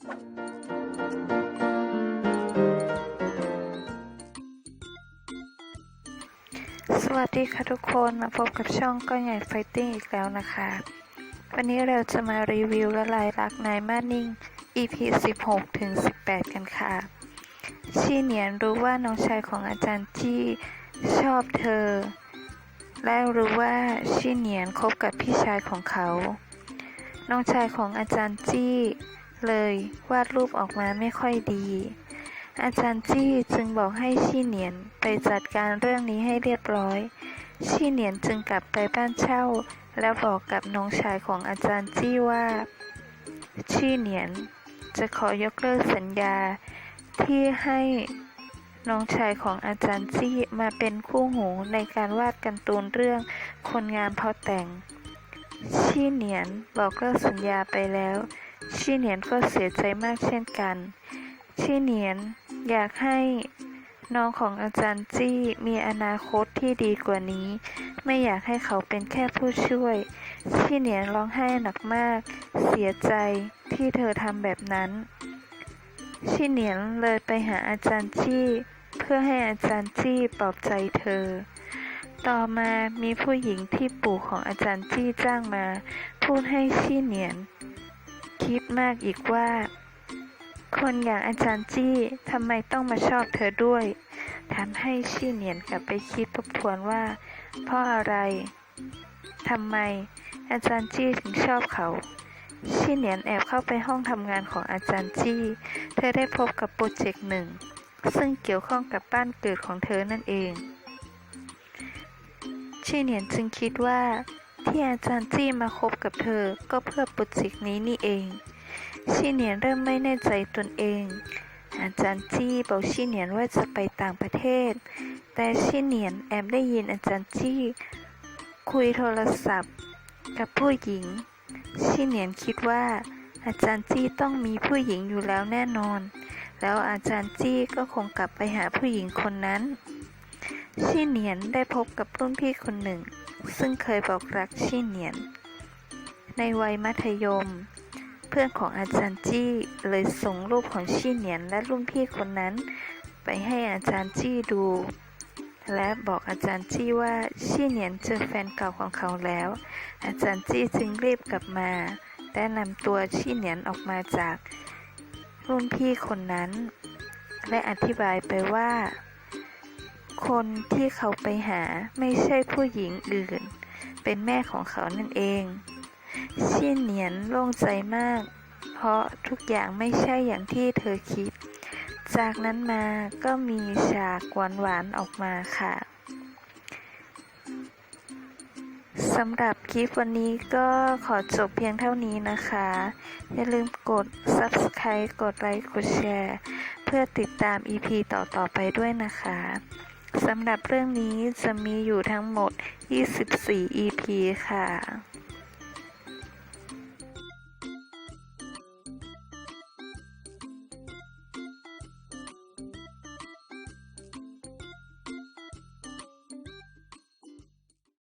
สวัสดีค่ะทุกคนมาพบกับช่องก้อนใหญ่ไฟติ้งอีกแล้วนะคะ วันนี้เราจะมารีวิวละลายรักนายมานิ่ง EP 16ถึง18 กันค่ะ ชีเหนียนรู้ว่าน้องชายของอาจารย์จี้ชอบเธอ และรู้ว่าชีเหนียนคบกับพี่ชายของเขา น้องชายของอาจารย์จี้ เลยวาดรูปออกมาไม่ค่อยดี อาจารย์จี้จึงบอกให้ชี่เหนียนไปจัดการเรื่องนี้ให้เรียบร้อย ชี่เหนียนจึงกลับไปบ้านเช่า แล้วบอกกับน้องชายของอาจารย์จี้ว่า ชี่เหนียนจะขอยกเลิกสัญญาที่ให้น้องชายของอาจารย์จี้มาเป็นคู่หูในการวาดการ์ตูนเรื่องคนงามพอแต่ง ชี่เหนียนบอกเลิกสัญญาไปแล้ว ชี่เหนียนก็เสียใจมากเช่นกัน ชี่เหนียนอยากให้น้องของอาจารย์จี้มีอนาคตที่ดีกว่านี้ ไม่อยากให้เขาเป็นแค่ผู้ช่วย ชี่เหนียนร้องไห้หนักมาก เสียใจที่เธอทำแบบนั้น ชี่เหนียนเลยไปหาอาจารย์จี้ เพื่อให้อาจารย์จี้ปลอบใจเธอ ต่อมามีผู้หญิงที่ปู่ของอาจารย์จี้จ้างมา พูดให้ชี่เหนียน คิดมากอีกว่า คนอย่างอาจารย์จี้ทำไมต้องมาชอบเธอด้วยทำให้ชี่เหนียนกลับไปคิดทบทวนว่า เพราะอะไรทำไมอาจารย์จี้ถึงชอบเขาชี่เหนียนแอบเข้าไปห้องทำงานของอาจารย์จี้ เธอได้พบกับโปรเจกต์หนึ่ง ซึ่งเกี่ยวข้องกับบ้านเกิดของเธอนั่นเองชี่เหนียนจึงคิดว่า ที่อาจารย์จี้มาคบกับเธอก็เพื่อปรเจกนี้นี่เองชีเหนียนเริ่มไม่แน่ใจตนเอง อาจารย์จี้บอกชีเหนียนว่าจะไปต่างประเทศ แต่ชีเหนียนแอบได้ยินอาจารย์จี้ คุยโทรศัพท์ กับผู้หญิงชีเหนียนคิดว่า อาจารย์จี้ต้องมีผู้หญิงอยู่แล้วแน่นอน แล้วอาจารย์จี้ก็คงกลับไปหาผู้หญิงคนนั้น ชีเหนียนได้พบกับรุ่นพี่คนหนึ่ง ซึ่งเคยบอกรักชีเหนียน ในวัยมัธยม เพื่อนของอาจารย์จี้เลยส่งรูปของชี่เหนียนและรุ่นพี่คนนั้น ไปให้อาจารย์จี้ดู และบอกอาจารย์จี้ว่าชี่เหนียนเจอแฟนเก่าของเขาแล้ว อาจารย์จี้จึงรีบกลับมาและนำตัวชี่เหนียนออกมาจากรุ่นพี่คนนั้น และอธิบายไปว่า คนที่เขาไปหาไม่ใช่ผู้หญิงอื่น เป็นแม่ของเขานั่นเองชี่เหนียนโล่งใจมาก เพราะทุกอย่างไม่ใช่อย่างที่เธอคิด จากนั้นมาก็มีฉากหวานๆออกมาค่ะสำหรับคลิปวันนี้ก็ขอจบเพียงเท่านี้นะคะ อย่าลืมกด subscribe กดไลค์ กดแชร์ เพื่อติดตาม EP ต่อๆไปด้วยนะคะ สำหรับเรื่องนี้จะมีอยู่ทั้งหมด 24 EP ค่ะ